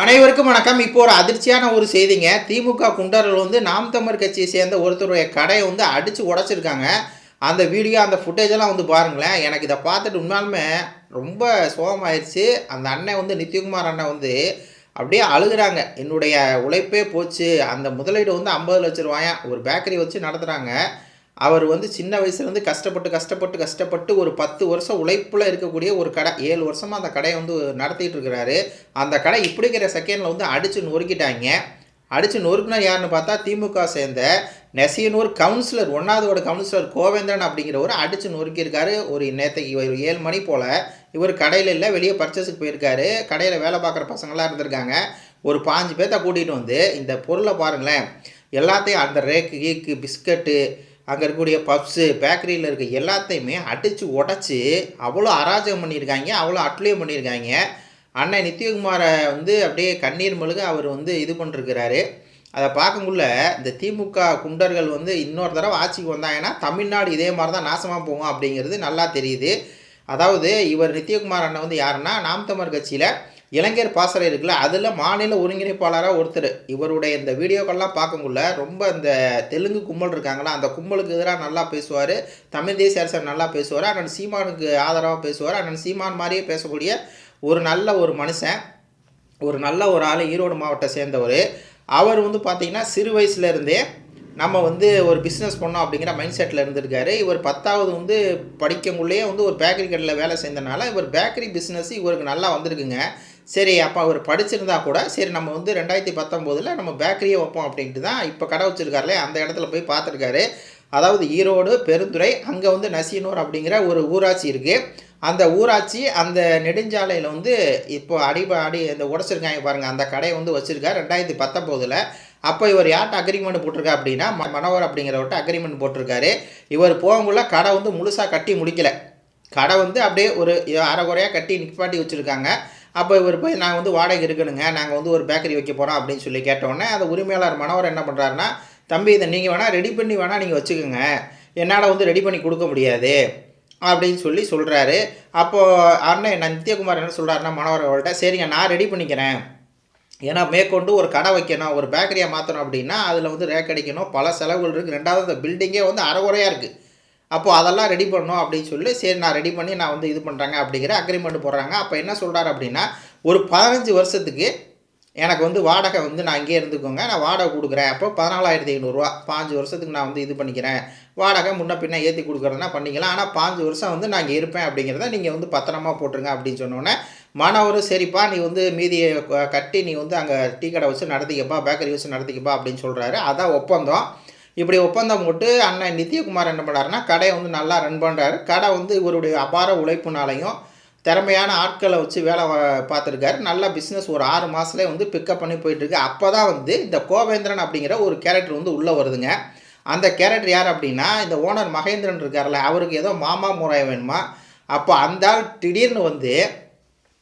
அனைவருக்கும் வணக்கம். இப்போ ஒரு அதிர்ச்சியான ஒரு செய்திங்க. திமுக குண்டர்கள் வந்து நாம் தமிழ் கட்சியை சேர்ந்த ஒருத்தருடைய கடையை வந்து அடித்து உடச்சிருக்காங்க. அந்த வீடியோ அந்த ஃபுட்டேஜெல்லாம் வந்து பாருங்களேன். எனக்கு இதை பார்த்துட்டு உண்மையாலுமே ரொம்ப சோகமாயிருச்சு. அந்த அண்ணன் வந்து நித்யகுமார் அண்ணன் வந்து அப்படியே அழுகுறாங்க. என்னுடைய உழைப்பே போச்சு. அந்த முதலீடு வந்து ஐம்பது லட்ச ரூபாயா ஒரு பேக்கரி வச்சு நடத்துகிறாங்க அவர் வந்து சின்ன வயசுலேருந்து கஷ்டப்பட்டு கஷ்டப்பட்டு கஷ்டப்பட்டு ஒரு பத்து வருஷம் உழைப்பில் இருக்கக்கூடிய ஒரு கடை. ஏழு வருஷமாக அந்த கடையை வந்து நடத்திட்டு இருக்கிறாரு. அந்த கடை இப்படிங்கிற செகண்டில் வந்து அடித்து நொறுக்கிட்டாங்க. அடித்து நொறுக்குனா யாருன்னு பார்த்தா திமுக சேர்ந்த நெசியனூர் கவுன்சிலர் ஒன்றாவதோட கவுன்சிலர் கோவேந்திரன் அப்படிங்கிறவர் அடித்து நொறுக்கியிருக்காரு. ஒரு நேற்றுக்கு இவர் ஏழு மணி போல் இவர் கடையில் இல்லை வெளியே பர்ச்சேஸுக்கு போயிருக்காரு. கடையில் வேலை பார்க்குற பசங்களாம் இருந்திருக்காங்க. ஒரு பாஞ்சு பேர்த்த கூட்டிகிட்டு வந்து இந்த பொருளை பாருங்களேன். எல்லாத்தையும் அந்த ரேக்கு கீக்கு பிஸ்கட்டு அங்கே இருக்கக்கூடிய பப்ஸு பேக்கரியில் இருக்க எல்லாத்தையுமே அடித்து உடச்சி அவ்வளோ அராஜகம் பண்ணியிருக்காங்க அவ்வளோ அட்லியும் பண்ணியிருக்காங்க. அண்ணன் நித்யகுமாரை வந்து அப்படியே கண்ணீர் மழுக அவர் வந்து இது பண்ணிருக்கிறாரு. அதை பார்க்கக்குள்ள இந்த திமுக குண்டர்கள் வந்து இன்னொரு தடவை ஆட்சிக்கு வந்தாங்கன்னா தமிழ்நாடு இதே மாதிரி தான் நாசமாக போகும் அப்படிங்கிறது நல்லா தெரியுது. அதாவது இவர் நித்யகுமார் அண்ணன் வந்து யாருன்னா நாம் தமிழர் கட்சியில் இளைஞர் பாசறை இருக்குல்ல அதில் மாநில ஒருங்கிணைப்பாளராக ஒருத்தர். இவருடைய இந்த வீடியோக்கள்லாம் பார்க்கக்குள்ள ரொம்ப இந்த தெலுங்கு கும்பல் இருக்காங்களா அந்த கும்பலுக்கு எதிராக நல்லா பேசுவார். தமிழ் தேசிய அரசர் நல்லா பேசுவார். அண்ணன் சீமானுக்கு ஆதரவாக பேசுவார். அண்ணன் சீமான் மாதிரியே பேசக்கூடிய ஒரு நல்ல ஒரு மனுஷன் ஒரு நல்ல ஒரு ஆள் ஈரோடு மாவட்டம் சேர்ந்தவர். அவர் வந்து பார்த்திங்கன்னா சிறு வயசுலேருந்தே நம்ம வந்து ஒரு பிஸ்னஸ் பண்ணோம் அப்படிங்கிற மைண்ட் செட்டில் இருந்திருக்காரு. இவர் பத்தாவது வந்து படிக்கக்குள்ளேயே வந்து ஒரு பேக்கரி கடையில் வேலை செய்தனால இவர் பேக்கரி பிஸ்னஸ் இவருக்கு நல்லா வந்திருக்குங்க. சரி அப்போ அவர் படிச்சிருந்தா கூட சரி நம்ம வந்து ரெண்டாயிரத்தி பத்தொம்போதில் நம்ம பேக்கரியே வைப்போம் அப்படின்ட்டு தான் இப்போ கடை வச்சுருக்காருலே அந்த இடத்துல போய் பார்த்துருக்காரு. அதாவது ஈரோடு பெருந்துறை அங்கே வந்து நசீனூர் அப்படிங்கிற ஒரு ஊராட்சி இருக்குது அந்த ஊராட்சி அந்த நெடுஞ்சாலையில் வந்து இப்போ அடி அடி இந்த உடச்சிருக்காங்க பாருங்கள் அந்த கடையை வந்து வச்சுருக்காரு ரெண்டாயிரத்தி பத்தொம்போதில். அப்போ இவர் யார்கிட்ட அக்ரிமெண்ட் போட்டிருக்கா அப்படின்னா ம- அப்படிங்கிறவர்கிட்ட அக்ரிமெண்ட் போட்டிருக்காரு. இவர் போகக்குள்ள கடை வந்து முழுசாக கட்டி முடிக்கல. கடை வந்து அப்படியே ஒரு அரை குறையாக கட்டி நிப்பாட்டி வச்சுருக்காங்க. அப்போ இவர் போய் நாங்கள் வந்து வாடகை இருக்கணுங்க. நாங்கள் வந்து ஒரு பேக்கரி வைக்க போகிறோம் அப்படின்னு சொல்லி கேட்டோடனே அந்த உரிமையாளர் மனவர் என்ன பண்ணுறாருன்னா தம்பி இதை நீங்கள் வேணால் ரெடி பண்ணி வேணால் நீங்கள் வச்சுக்கோங்க. என்னால் வந்து ரெடி பண்ணி கொடுக்க முடியாது. அப்படின்னு சொல்லி சொல்கிறாரு அப்போது அண்ணன் நான் நித்யகுமார் என்ன சொல்கிறாருன்னா மனோகர் சரிங்க நான் ரெடி பண்ணிக்கிறேன். ஏன்னா மேற்கொண்டு ஒரு கடை வைக்கணும் ஒரு பேக்கரியை மாற்றணும் அப்படின்னா அதில் வந்து ரேக் அடிக்கணும் பல செலவுகள் இருக்குது ரெண்டாவது அந்த பில்டிங்கே வந்து அரைகுறையாக இருக்குது அப்போது அதெல்லாம் ரெடி பண்ணோம் அப்படின்னு சொல்லி சரி நான் ரெடி பண்ணி நான் வந்து இது பண்ணுறாங்க அப்படிங்கிற அக்ரிமெண்ட் போடுறாங்க. அப்போ என்ன சொல்கிறாரு அப்படின்னா ஒரு பதினஞ்சு வருஷத்துக்கு எனக்கு வந்து வாடகை வந்து நான் இங்கே இருந்துக்கோங்க. நான் வாடகை கொடுக்குறேன். அப்போ பதினாலாயிரத்தி ஐநூறுரூவா. பாஞ்சு வருஷத்துக்கு நான் வந்து இது பண்ணிக்கிறேன். வாடகை முன்ன பின்ன ஏற்றி கொடுக்குறதுனா பண்ணிக்கலாம். ஆனால் பாஞ்சு வருஷம் வந்து நான் இங்கே இருப்பேன் அப்படிங்கிறத நீங்கள் வந்து பத்திரமா போட்டுருங்க அப்படின்னு சொன்னோன்னே மாணவர் சரிப்பா நீ வந்து மீதியை க- கட்டி நீ வந்து அங்கே டீ கடை வச்சு நடத்திக்கப்பா பேக்கரி வச்சு நடத்திக்கப்பா அப்படின்னு சொல்கிறாரு அதான் ஒப்பந்தம். இப்படி ஒப்பந்தம் போட்டு அண்ணன் நித்யகுமார் என்ன பண்ணாருன்னா கடையை வந்து நல்லா ரன் பண்ணுறாரு கடை வந்து இவருடைய அபார உழைப்புனாலையும் திறமையான ஆட்களை வச்சு வேலை பார்த்துருக்காரு. நல்ல பிஸ்னஸ் ஒரு ஆறு மாதத்துலேயே வந்து பிக்கப் பண்ணி போயிட்டுருக்கு. அப்போ தான் வந்து இந்த கோவேந்திரன் அப்படிங்கிற ஒரு கேரக்டர் வந்து உள்ளே வருதுங்க. அந்த கேரக்டர் யார் அப்படின்னா இந்த ஓனர் மகேந்திரன் இருக்கார்ல அவருக்கு ஏதோ மாமா முறை வேணுமா? அப்போ அந்த ஆள் திடீர்னு வந்து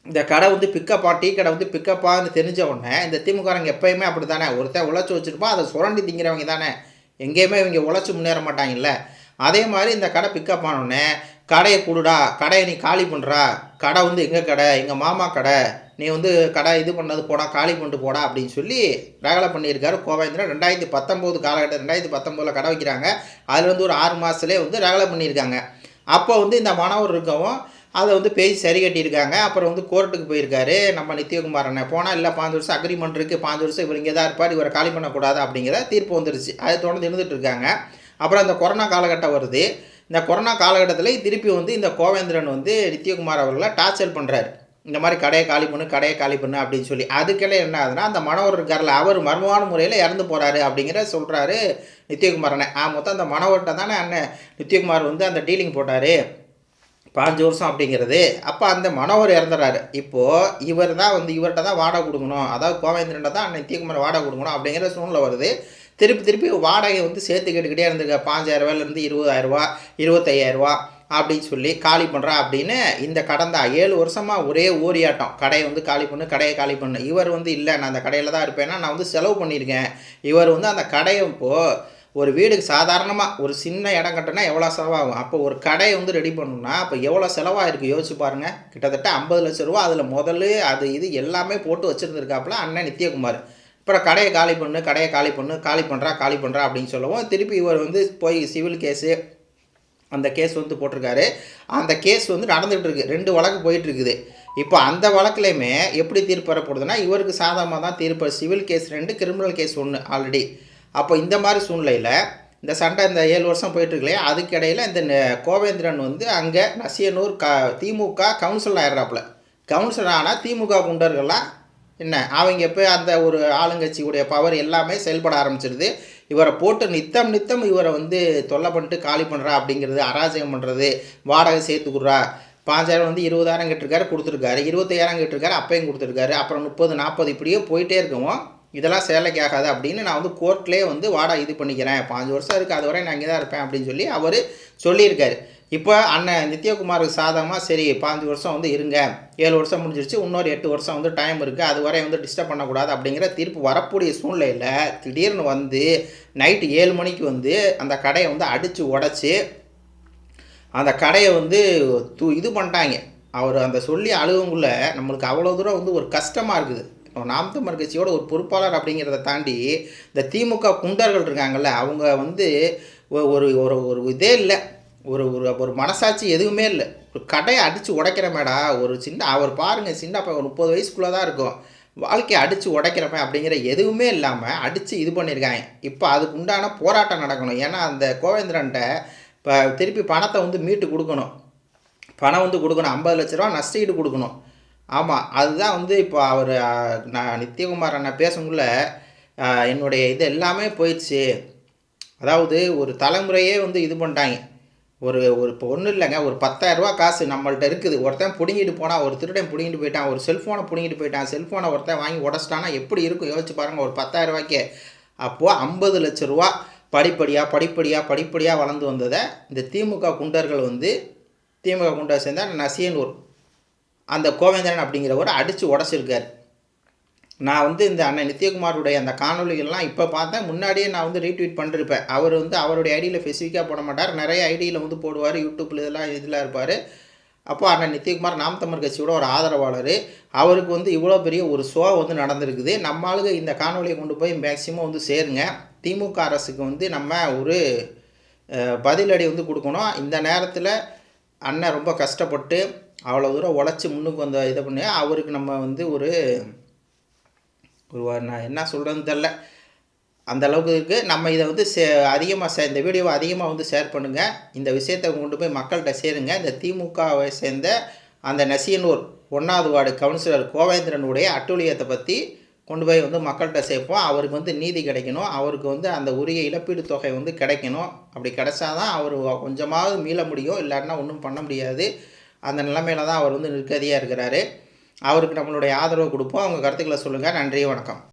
இந்த கடை வந்து பிக்கப்பா டீ கடை வந்து பிக்கப்பான்னு தெரிஞ்ச உடனே இந்த திமுகரங்க எப்பயுமே அப்படி தானே ஒருத்தன் உழைச்சி வச்சுருப்பான் அதை சுரண்டி திங்கிறவங்க தானே? எங்கேயுமே இவங்க உழைச்சி முன்னேற மாட்டாங்கல்ல? அதே மாதிரி இந்த கடை பிக்கப் ஆனோடனே கடையை கொடுடா கடையை நீ காலி பண்ணுறா கடை வந்து எங்கள் கடை? எங்கள் மாமா கடை. நீ வந்து கடை இது பண்ணது போடா காலி பண்ணிட்டு போடா அப்படின்னு சொல்லி ரகலை பண்ணியிருக்காரு கோவேந்திரன். ரெண்டாயிரத்தி பத்தொம்போது காலகட்டம் ரெண்டாயிரத்தி பத்தொம்போதில் கடை வைக்கிறாங்க. அதில் வந்து ஒரு ஆறு மாதத்துலேயே வந்து ரகலை பண்ணியிருக்காங்க. அப்போ வந்து இந்த மாணவர் இருக்கவும் அதை வந்து பேசி சரி கட்டியிருக்காங்க. அப்புறம் வந்து கோர்ட்டுக்கு போயிருக்காரு. நம்ம நித்யகுமார் அண்ணன். போனால் இல்லை பாஞ்சு வருஷம் அக்ரிமெண்ட் இருக்குது பாஞ்சு வருஷம் இவர் இங்கே தான் இருப்பார். இவரை காலி பண்ணக்கூடாது அப்படிங்கிற தீர்ப்பு வந்துருச்சு. அதை தொடர்ந்து இருந்துட்டு இருக்காங்க. அப்புறம் இந்த கொரோனா காலகட்டம் வருது. இந்த கொரோனா காலகட்டத்தில் திருப்பி வந்து இந்த கோவேந்திரன் வந்து நித்யகுமார் அவர்களை டார்ச்சர் பண்ணுறாரு இந்த மாதிரி கடையை காலி பண்ணு கடையை காலி பண்ணு அப்படின்னு சொல்லி. அதுக்கெல்லாம் என்ன ஆகுதுன்னா அந்த மனவர் இருக்கார்ல அவர் மர்மமான முறையில் இறந்து போகிறாரு அப்படிங்கிற சொல்கிறாரு நித்யகுமார் அண்ணன். ஆ மொத்தம் அந்த மனவர்கிட்ட தானே அண்ணன் நித்யகுமார் வந்து அந்த டீலிங் போட்டார். பாஞ்சு வருஷம் அப்படிங்கிறது. அப்போ அந்த மனோவர் இறந்துறாரு. இப்போது இவர் தான் வந்து இவர்கிட்ட தான் வாடகை கொடுக்கணும். அதாவது கோவேந்திரன்ட்ட தான் நித்யகுமார் வாடகை கொடுக்கணும் அப்படிங்கிற சூழ்நிலை வருது. திருப்பி திருப்பி வாடகை வந்து சேர்த்து கேட்டுக்கிட்டே இருந்திருக்க. பாஞ்சாயிரரூவாலேருந்து இருபதாயிரரூவா இருபத்தையாயிரரூவா அப்படின்னு சொல்லி காலி பண்ணுறா அப்படின்னு இந்த கடந்த ஏழு வருஷமாக ஒரே ஓரியாட்டம். கடையை வந்து காலி பண்ணு கடையை காலி பண்ணு. இவர் வந்து இல்லை நான் அந்த கடையில் தான் இருப்பேன்னா நான் வந்து செலவு பண்ணியிருக்கேன். இவர் வந்து அந்த கடையை இப்போது ஒரு வீடுக்கு சாதாரணமாக ஒரு சின்ன இடம் கட்டினா எவ்வளோ செலவாகும்? அப்போ ஒரு கடையை வந்து ரெடி பண்ணணும்னா அப்போ எவ்வளோ செலவாயிருக்கு? யோசிச்சு பாருங்கள் கிட்டத்தட்ட ஐம்பது லட்ச ரூபா அதில் முதல்ல அது இது எல்லாமே போட்டு வச்சுருந்துருக்காப்புல அண்ணன் நித்யகுமார் அப்புறம் கடையை காலி பண்ணு கடையை காலி பண்ணு காலி பண்ணுறா காலி பண்ணுறா அப்படின்னு சொல்லவும். திருப்பி இவர் வந்து போய் சிவில் கேஸு அந்த கேஸ் வந்து போட்டிருக்காரு. அந்த கேஸ் வந்து நடந்துகிட்டு இருக்கு. ரெண்டு வழக்கு போயிட்டு இருக்குது இப்போ அந்த வழக்குலையுமே எப்படி தீர்ப்பு வரப்படுதுன்னா இவருக்கு சாதகமாக தான் தீர்ப்பு. சிவில் கேஸ் ரெண்டு கிரிமினல் கேஸ் ஒன்று ஆல்ரெடி அப்போ இந்த மாதிரி சூழ்நிலையில் இந்த சண்டை இந்த ஏழு வருஷம் போயிட்டுருக்கலையே அதுக்கு இடையில் இந்த கோவேந்திரன் வந்து அங்கே நசியனூர் க திமுக கவுன்சிலர் ஆயிடுறாப்புல. கவுன்சிலர் ஆனால் திமுக குண்டர்கள்லாம் என்ன? அவங்க போய் அந்த ஒரு ஆளுங்கட்சியுடைய பவர் எல்லாமே செயல்பட ஆரம்பிச்சிருது. இவரை போட்டு நித்தம் நித்தம் இவரை வந்து தொல்லை பண்ணிட்டு காலி பண்ணுறா அப்படிங்கிறது அராஜகம் பண்ணுறது வாடகை சேர்த்துக்குறா பாஞ்சாயிரம் வந்து இருபதாயிரம் கேட்டிருக்காரு கொடுத்துருக்காரு. இருபத்தையாயிரம் கேட்டிருக்காரு அப்பையும் கொடுத்துருக்காரு. அப்புறம் முப்பது நாற்பது இப்படியே போயிட்டே இருக்கவும் இதெல்லாம் சேலைக்கு ஆகாது அப்படின்னு நான் வந்து கோர்ட்லேயே வந்து வாடகை இது பண்ணிக்கிறேன். பாஞ்சு வருஷம் இருக்குது அது வரை நான் இங்கே தான் இருப்பேன் அப்படின்னு சொல்லி அவர் சொல்லியிருக்காரு. இப்போ அண்ணன் நித்யகுமாருக்கு சாதகமாக சரி பாஞ்சு வருஷம் வந்து இருங்க. ஏழு வருஷம் முடிஞ்சிருச்சு இன்னொரு எட்டு வருஷம் வந்து டைம் இருக்குது அது வரை வந்து டிஸ்டர்ப் பண்ணக்கூடாது அப்படிங்கிற தீர்ப்பு வரக்கூடிய சூழ்நிலையில் திடீர்னு வந்து நைட்டு ஏழு மணிக்கு வந்து அந்த கடையை வந்து அடித்து உடச்சி அந்த கடையை வந்து தூ இது பண்ணிட்டாங்க. அவர் அந்த சொல்லி அழுவங்குள்ள நம்மளுக்கு அவ்வளோ தூரம் வந்து ஒரு கஷ்டமாக இருக்குது. நாம் தமிழர் கட்சியோட ஒரு பொறுப்பாளர் அப்படிங்கிறத தாண்டி இந்த திமுக குண்டர்கள் இருக்காங்கல்ல அவங்க வந்து ஒரு ஒரு ஒரு இதே இல்லை. ஒரு ஒரு ஒரு மனசாட்சி எதுவுமே இல்லை. ஒரு கடையை அடித்து உடைக்கிறமேடா ஒரு சின்ன அவர் பாருங்கள் சின்ன அப்போ ஒரு முப்பது வயசுக்குள்ளே தான் இருக்கும். வாழ்க்கையை அடித்து உடைக்கிறப்ப அப்படிங்கிற எதுவுமே இல்லாமல் அடித்து இது பண்ணியிருக்காங்க. இப்போ அதுக்கு உண்டான போராட்டம் நடக்கணும். ஏன்னா அந்த கோவேந்திரன்ட்ட இப்போ திருப்பி பணத்தை வந்து மீட்டு கொடுக்கணும். பணம் வந்து கொடுக்கணும். ஐம்பது லட்ச ரூபா நஷ்டஈடு கொடுக்கணும். ஆமாம் அதுதான் வந்து இப்போ அவர் நான் நித்யகுமார் அண்ணா பேசக்குள்ள என்னுடைய இது எல்லாமே போயிடுச்சு. அதாவது ஒரு தலைமுறையே வந்து இது பண்ணிட்டாங்க. ஒரு ஒரு இப்போ ஒன்றும் இல்லைங்க. ஒரு பத்தாயிரரூபா காசு நம்மள்ட்ட இருக்குது. ஒருத்தன் பிடுங்கிட்டு போனால் ஒரு திருடன் பிடுங்கிட்டு போயிட்டான் ஒரு செல்ஃபோனை பிடுங்கிட்டு போயிட்டான் செல்ஃபோனை ஒருத்தன் வாங்கி உடச்சிட்டானா எப்படி இருக்கும்? யோசிச்சு பாருங்கள் ஒரு 10000 அப்போது ஐம்பது லட்ச ரூபா படிப்படியாக படிப்படியாக படிப்படியாக வளர்ந்து வந்ததை இந்த திமுக குண்டர்கள் வந்து திமுக குண்டர் சேர்ந்த நசியனூர். அந்த கோவேந்திரன் அப்படிங்கிறவரை அடித்து உடச்சிருக்கார். நான் வந்து இந்த அண்ணன் நித்யகுமாருடைய அந்த காணொளிகள்லாம் இப்போ பார்த்தேன். முன்னாடியே நான் வந்து ரீட்வீட் பண்ணிருப்பேன். அவர் வந்து அவருடைய ஐடியில் ஸ்பெசிஃபிக்காக போட மாட்டார். நிறைய ஐடியில் வந்து போடுவார். யூடியூப்பில் இதெல்லாம் இதில் இருப்பார். அப்போ அண்ணன் நித்யகுமார் நாம் தமிழ் கட்சியோட ஒரு ஆதரவாளர். அவருக்கு வந்து இவ்வளோ பெரிய ஒரு ஷோ வந்து நடந்திருக்குது. நம்ம ஆளுங்க இந்த காணொலியை கொண்டு போய் மேக்சிமம் வந்து சேருங்க. திமுக அரசுக்கு வந்து நம்ம ஒரு பதிலடி வந்து கொடுக்கணும். இந்த நேரத்தில் அண்ணன் ரொம்ப கஷ்டப்பட்டு அவ்வளோ தூரம் உழைச்சி முன்னுக்கு வந்த இதை பண்ணி அவருக்கு நம்ம வந்து ஒரு ஒரு நான் என்ன சொல்கிறதுன்னு தெரில அந்த அளவுக்கு இருக்குது நம்ம இதை வந்து சே அதிகமாக சே இந்த வீடியோவை அதிகமாக வந்து ஷேர் பண்ணுங்கள் இந்த விஷயத்தை கொண்டு போய் மக்கள்கிட்ட சேருங்க. இந்த திமுகவை சேர்ந்த அந்த நசியனூர் ஒன்றாவது வார்டு கவுன்சிலர் கோவேந்திரனுடைய அட்டூழியத்தை பற்றி கொண்டு போய் வந்து மக்கள்கிட்ட சேர்ப்போம். அவருக்கு வந்து நீதி கிடைக்கணும். அவருக்கு வந்து அந்த உரிய இழப்பீடு தொகை வந்து கிடைக்கணும். அப்படி கிடைச்சாதான் அவர் கொஞ்சமாவது மீள முடியும். இல்லாட்டினா ஒன்றும் பண்ண முடியாது. அந்த நிலைமையில தான் அவர் வந்து நிற்கதியாக இருக்கிறாரு. அவருக்கு நம்மளுடைய ஆதரவு கொடுப்போம். அவங்க கருத்துக்களை சொல்லுங்கள் நன்றி வணக்கம்.